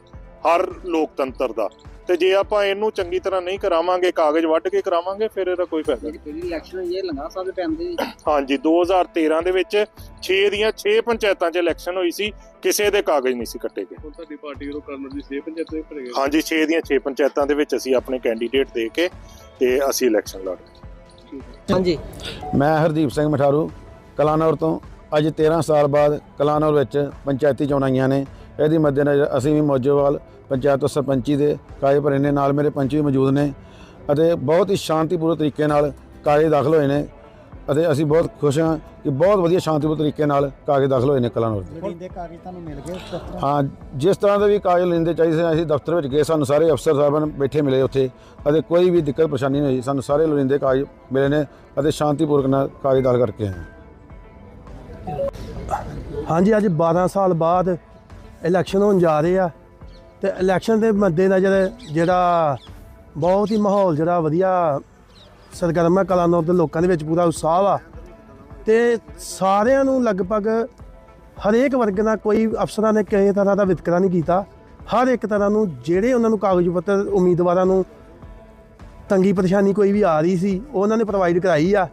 ਹਰ ਲੋਕਤੰਤਰ ਦਾ। ਤੇ ਜੇ ਆਪਾਂ ਇਹਨੂੰ ਚੰਗੀ ਤਰ੍ਹਾਂ ਨਹੀਂ ਕਰਾਵਾਂਗੇ ਕਾਗਜ਼ ਵੱਢ ਕੇ ਕਰਾਵਾਂਗੇ ਫਿਰ ਇਹਦਾ ਕੋਈ ਫਾਇਦਾ ਨਹੀਂ। ਜਿਹੜੀ ਇਲੈਕਸ਼ਨ ਹੋਈ ਹੈ ਲੰਗਾ ਸਾਹਿਬ ਦੇ ਟਾਈਮ ਦੇ ਹਾਂਜੀ 2013 ਦੇ ਵਿੱਚ 6 ਦੀਆਂ 6 ਪੰਚਾਇਤਾਂ 'ਚ ਇਲੈਕਸ਼ਨ ਹੋਈ ਸੀ ਕਿਸੇ ਦੇ ਕਾਗਜ਼ ਨਹੀਂ ਸੀ ਕੱਟੇ ਗਏ। ਹੁਣ ਤੁਹਾਡੀ ਪਾਰਟੀ ਵੱਲੋਂ ਕਰਨ ਦੀ 6 ਪੰਚਾਇਤਾਂ ਹੀ ਭਰੇ ਗਏ। ਹਾਂਜੀ 6 ਦੀਆਂ 6 ਪੰਚਾਇਤਾਂ ਦੇ ਵਿੱਚ ਅਸੀਂ ਆਪਣੇ ਕੈਂਡੀਡੇਟ ਦੇ ਕੇ ਤੇ ਅਸੀਂ ਇਲੈਕਸ਼ਨ ਲੜ ਹਾਂਜੀ। ਮੈਂ ਹਰਦੀਪ ਸਿੰਘ ਮਠਾਰੂ ਕਲਾਨੌਰ ਤੋਂ। ਅੱਜ 13 ਸਾਲ ਬਾਅਦ ਕਲਾਨੌਰ ਵਿੱਚ ਪੰਚਾਇਤੀ ਚੋਣਾਂ ਆਈਆਂ ਨੇ। ਇਹਦੀ ਮੱਦੇਨਜ਼ਰ ਅਸੀਂ ਵੀ ਮੌਜੋਵਾਲ ਪੰਚਾਇਤ ਤੋਂ ਸਰਪੰਚੀ ਦੇ ਕਾਗਜ਼ ਭਰੇ ਨੇ ਨਾਲ ਮੇਰੇ ਪੰਚ ਵੀ ਮੌਜੂਦ ਨੇ ਅਤੇ ਬਹੁਤ ਹੀ ਸ਼ਾਂਤੀਪੂਰਨ ਤਰੀਕੇ ਨਾਲ ਕਾਗਜ਼ ਦਾਖਲ ਹੋਏ ਨੇ ਅਤੇ ਅਸੀਂ ਬਹੁਤ ਖੁਸ਼ ਹਾਂ ਕਿ ਬਹੁਤ ਵਧੀਆ ਸ਼ਾਂਤੀਪੂਰਨ ਤਰੀਕੇ ਨਾਲ ਕਾਗਜ਼ ਦਾਖਲ ਹੋਏ ਨੇ ਕਲਾਨੌਰ ਦੇ ਲੋੜੀਂਦੇ ਕਾਗਜ਼ ਤੁਹਾਨੂੰ ਮਿਲ ਗਏ ਦਫ਼ਤਰਾਂ ਹਾਂ ਜਿਸ ਤਰ੍ਹਾਂ ਦੇ ਵੀ ਕਾਗਜ਼ ਲੈਂਦੇ ਚਾਹੀਦੇ ਸੀ ਅਸੀਂ ਦਫ਼ਤਰ ਵਿੱਚ ਗਏ ਸਾਨੂੰ ਸਾਰੇ ਅਫਸਰ ਸਾਹਿਬਾਨ ਬੈਠੇ ਮਿਲੇ ਉੱਥੇ ਅਤੇ ਕੋਈ ਵੀ ਦਿੱਕਤ ਪਰੇਸ਼ਾਨੀ ਨਹੀਂ ਹੋਈ ਸਾਨੂੰ ਸਾਰੇ ਲੋੜੀਂਦੇ ਕਾਗਜ਼ ਮਿਲੇ ਨੇ ਅਤੇ ਸ਼ਾਂਤੀਪੂਰਵਕ ਨਾਲ ਕਾਗਜ਼ ਦਾਖਲ ਕਰਕੇ ਆਏ ਹਾਂ। ਹਾਂਜੀ ਅੱਜ 12 ਸਾਲ ਬਾਅਦ ਇਲੈਕਸ਼ਨ ਹੋਣ ਜਾ ਰਹੇ ਆ। ਤੇ ਇਲੈਕਸ਼ਨ ਦੇ ਮੱਦੇਨਜ਼ਰ ਜਿਹੜਾ ਬਹੁਤ ਹੀ ਮਾਹੌਲ ਜਿਹੜਾ ਵਧੀਆ ਸਰਗਰਮ ਹੈ ਕਲਾਨੌਰ ਦੇ ਲੋਕਾਂ ਦੇ ਵਿੱਚ ਪੂਰਾ ਉਤਸ਼ਾਹ ਆ ਤੇ ਸਾਰਿਆਂ ਨੂੰ ਲਗਭਗ ਹਰੇਕ ਵਰਗ ਨਾਲ ਕੋਈ ਅਫਸਰਾਂ ਨੇ ਕਿਸੇ ਤਰ੍ਹਾਂ ਦਾ ਵਿਤਕਰਾ ਨਹੀਂ ਕੀਤਾ। ਹਰ ਇੱਕ ਤਰ੍ਹਾਂ ਨੂੰ ਜਿਹੜੇ ਉਹਨਾਂ ਨੂੰ ਕਾਗਜ਼ ਪੱਤਰ, ਉਮੀਦਵਾਰਾਂ ਨੂੰ ਤੰਗੀ ਪਰੇਸ਼ਾਨੀ ਕੋਈ ਵੀ ਆ ਰਹੀ ਸੀ ਉਹ ਉਹਨਾਂ ਨੇ ਪ੍ਰੋਵਾਈਡ ਕਰਾਈ ਆ।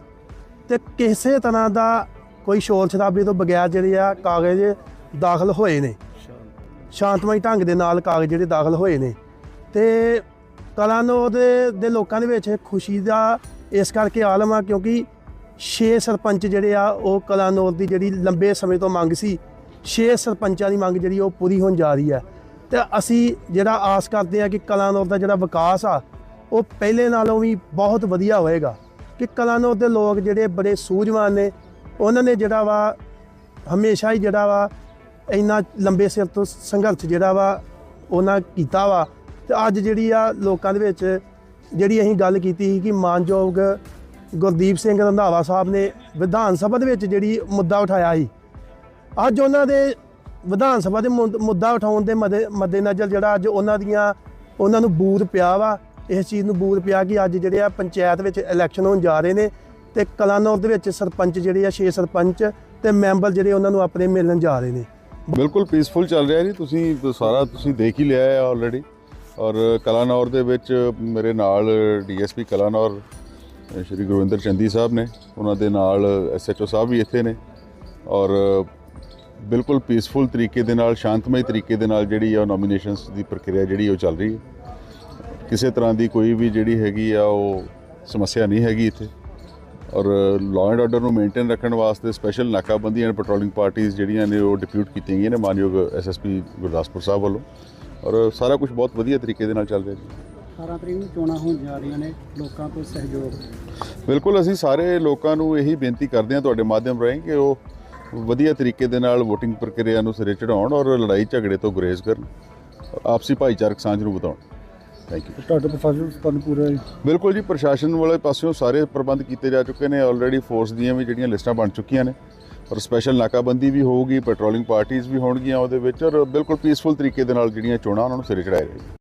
ਤੇ ਕਿਸੇ ਤਰ੍ਹਾਂ ਦਾ ਕੋਈ ਸ਼ੋਰ ਸ਼ਰਾਬੇ ਤੋਂ ਬਗੈਰ ਜਿਹੜੇ ਆ ਕਾਗਜ਼ ਦਾਖਲ ਹੋਏ ਨੇ। ਸ਼ਾਂਤਮਈ ਢੰਗ ਦੇ ਨਾਲ ਕਾਗਜ਼ ਜਿਹੜੇ ਦਾਖਲ ਹੋਏ ਨੇ। ਤੇ ਕਲਾਨੌਰ ਦੇ ਲੋਕਾਂ ਦੇ ਵਿੱਚ ਖੁਸ਼ੀ ਦਾ ਇਸ ਕਰਕੇ ਆਲਮ ਆ ਕਿਉਂਕਿ ਛੇ ਸਰਪੰਚ ਜਿਹੜੇ ਆ, ਉਹ ਕਲਾਨੌਰ ਦੀ ਜਿਹੜੀ ਲੰਬੇ ਸਮੇਂ ਤੋਂ ਮੰਗ ਸੀ, ਛੇ ਸਰਪੰਚਾਂ ਦੀ ਮੰਗ ਜਿਹੜੀ ਉਹ ਪੂਰੀ ਹੋਣ ਜਾ ਰਹੀ ਹੈ। ਤੇ ਅਸੀਂ ਜਿਹੜਾ ਆਸ ਕਰਦੇ ਆ ਕਿ ਕਲਾਨੌਰ ਦਾ ਜਿਹੜਾ ਵਿਕਾਸ ਆ, ਉਹ ਪਹਿਲੇ ਨਾਲੋਂ ਵੀ ਬਹੁਤ ਵਧੀਆ ਹੋਏਗਾ ਕਿ ਕਲਾਨੌਰ ਦੇ ਲੋਕ ਜਿਹੜੇ ਬੜੇ ਸੂਝਵਾਨ ਨੇ, ਉਹਨਾਂ ਨੇ ਜਿਹੜਾ ਵਾ, ਹਮੇਸ਼ਾ ਹੀ ਜਿਹੜਾ ਵਾ ਇੰਨਾ ਲੰਬੇ ਸਿਰ ਤੋਂ ਸੰਘਰਸ਼ ਜਿਹੜਾ ਵਾ, ਉਹਨਾਂ ਕੀਤਾ ਵਾ। ਤੇ ਅੱਜ ਜਿਹੜੀ ਆ ਲੋਕਾਂ ਦੇ ਵਿੱਚ ਜਿਹੜੀ ਅਸੀਂ ਗੱਲ ਕੀਤੀ ਸੀ ਕਿ ਮਾਨਯੋਗ ਗੁਰਦੀਪ ਸਿੰਘ ਰੰਧਾਵਾ ਸਾਹਿਬ ਨੇ ਵਿਧਾਨ ਸਭਾ ਦੇ ਵਿੱਚ ਜਿਹੜੀ ਮੁੱਦਾ ਉਠਾਇਆ ਸੀ। ਅੱਜ ਉਹਨਾਂ ਦੇ ਵਿਧਾਨ ਸਭਾ ਦੇ ਮੁੱਦ- ਮੁੱਦਾ ਉਠਾਉਣ ਦੇ ਮੱਦੇ, ਮੱਦੇਨਜ਼ਰ ਜਿਹੜਾ ਅੱਜ ਉਹਨਾਂ ਦੀਆਂ, ਉਹਨਾਂ ਨੂੰ ਬੂਰ ਪਿਆ ਵਾ। ਇਸ ਚੀਜ਼ ਨੂੰ ਬੂਰ ਪਿਆ ਕਿ ਅੱਜ ਜਿਹੜੇ ਆ ਪੰਚਾਇਤ ਵਿੱਚ ਇਲੈਕਸ਼ਨ ਹੋਣ ਜਾ ਰਹੇ ਨੇ ਤੇ ਕਲਾਨੌਰ ਦੇ ਵਿੱਚ ਸਰਪੰਚ ਜਿਹੜੇ ਆ, ਛੇ ਸਰਪੰਚ ਤੇ ਮੈਂਬਰ ਜਿਹੜੇ ਉਹਨਾਂ ਨੂੰ ਆਪਣੇ ਮਿਲਣ ਜਾ ਰਹੇ ਨੇ। ਬਿਲਕੁਲ ਪੀਸਫੁਲ ਚੱਲ ਰਿਹਾ ਜੀ। ਤੁਸੀਂ ਸਾਰਾ ਤੁਸੀਂ ਦੇਖ ਹੀ ਲਿਆ ਹੈ ਆਲਰੇਡੀ ਔਰ ਕਲਾਨੌਰ ਦੇ ਵਿੱਚ ਮੇਰੇ ਨਾਲ ਡੀਐਸਪੀ ਕਲਾਨੌਰ, ਸ਼੍ਰੀ ਗੁਰਵਿੰਦਰ ਚੰਦੀ ਸਾਹਿਬ ਨੇ। ਉਹਨਾਂ ਦੇ ਨਾਲ ਐਸਐਚਓ ਸਾਹਿਬ ਵੀ ਇੱਥੇ ਨੇ। ਔਰ ਬਿਲਕੁਲ ਪੀਸਫੁਲ ਤਰੀਕੇ ਦੇ ਨਾਲ, ਸ਼ਾਂਤਮਈ ਤਰੀਕੇ ਦੇ ਨਾਲ ਜਿਹੜੀ ਆ ਨੋਮੀਨੇਸ਼ਨਸ ਦੀ ਪ੍ਰਕਿਰਿਆ ਜਿਹੜੀ ਉਹ ਚੱਲ ਰਹੀ ਹੈ। ਕਿਸੇ ਤਰ੍ਹਾਂ ਦੀ ਕੋਈ ਵੀ ਜਿਹੜੀ ਹੈਗੀ ਆ ਉਹ ਸਮੱਸਿਆ ਨਹੀਂ ਹੈਗੀ ਇੱਥੇ। ਔਰ ਲਾਅ ਐਂਡ ਆਰਡਰ ਨੂੰ ਮੇਨਟੇਨ ਰੱਖਣ ਵਾਸਤੇ ਸਪੈਸ਼ਲ ਨਾਕਾਬੰਦੀ ਐਂਡ ਪੈਟਰੋਲਿੰਗ ਪਾਰਟੀਆਂ ਜਿਹੜੀਆਂ ਨੇ ਉਹ ਡਿਪਿਊਟ ਕੀਤੀਆਂ ਗਈਆਂ ਨੇ ਮਾਨਯੋਗ ਐਸਐਸਪੀ ਗੁਰਦਾਸਪੁਰ ਸਾਹਿਬ ਵੱਲੋਂ। ਔਰ ਸਾਰਾ ਕੁਝ ਬਹੁਤ ਵਧੀਆ ਤਰੀਕੇ ਦੇ ਨਾਲ ਚੱਲ ਰਿਹਾ ਜੀ। 18 ਤਰੀਕ ਨੂੰ ਚੋਣਾਂ ਹੋਣ ਜਾ ਰਹੀਆਂ ਨੇ ਲੋਕਾਂ ਤੋਂ ਸਹਿਯੋਗ। ਬਿਲਕੁਲ ਅਸੀਂ ਸਾਰੇ ਲੋਕਾਂ ਨੂੰ ਇਹੀ ਬੇਨਤੀ ਕਰਦੇ ਹਾਂ ਤੁਹਾਡੇ ਮਾਧਿਅਮ ਰਾਹੀਂ ਕਿ ਉਹ ਵਧੀਆ ਤਰੀਕੇ ਦੇ ਨਾਲ VOTING ਪ੍ਰਕਿਰਿਆ ਨੂੰ ਸਿਰੇ ਚੜਾਉਣ ਔਰ ਲੜਾਈ ਝਗੜੇ ਤੋਂ ਗੁਰੇਜ਼ ਕਰਨ ਆਪਸੀ ਭਾਈਚਾਰਕ ਸਾਂਝ ਨੂੰ ਵਧਾਉਣ। ਥੈਂਕ ਯੂ ਤੁਹਾਡੇ ਪ੍ਰਸ਼ਾਸਨ ਤੁਹਾਨੂੰ ਪੂਰਾ ਬਿਲਕੁਲ ਜੀ ਪ੍ਰਸ਼ਾਸਨ ਵਾਲੇ ਪਾਸਿਓਂ ਸਾਰੇ ਪ੍ਰਬੰਧ ਕੀਤੇ ਜਾ ਚੁੱਕੇ ਨੇ। ਆਲਰੇਡੀ ਫੋਰਸ ਦੀਆਂ ਵੀ ਜਿਹੜੀਆਂ ਲਿਸਟਾਂ ਬਣ ਚੁੱਕੀਆਂ ਨੇ। ਔਰ ਸਪੈਸ਼ਲ ਨਾਕਾਬੰਦੀ ਵੀ ਹੋਊਗੀ ਪੈਟਰੋਲਿੰਗ ਪਾਰਟੀਆਂ ਵੀ ਹੋਣਗੀਆਂ ਉਹਦੇ ਵਿੱਚ। ਔਰ ਬਿਲਕੁਲ ਪੀਸਫੁਲ ਤਰੀਕੇ ਦੇ ਨਾਲ ਜਿਹੜੀਆਂ ਚੋਣਾਂ ਉਹਨਾਂ ਨੂੰ ਸਿਰੇ ਚੜਾਇਆ ਜਾਏਗਾ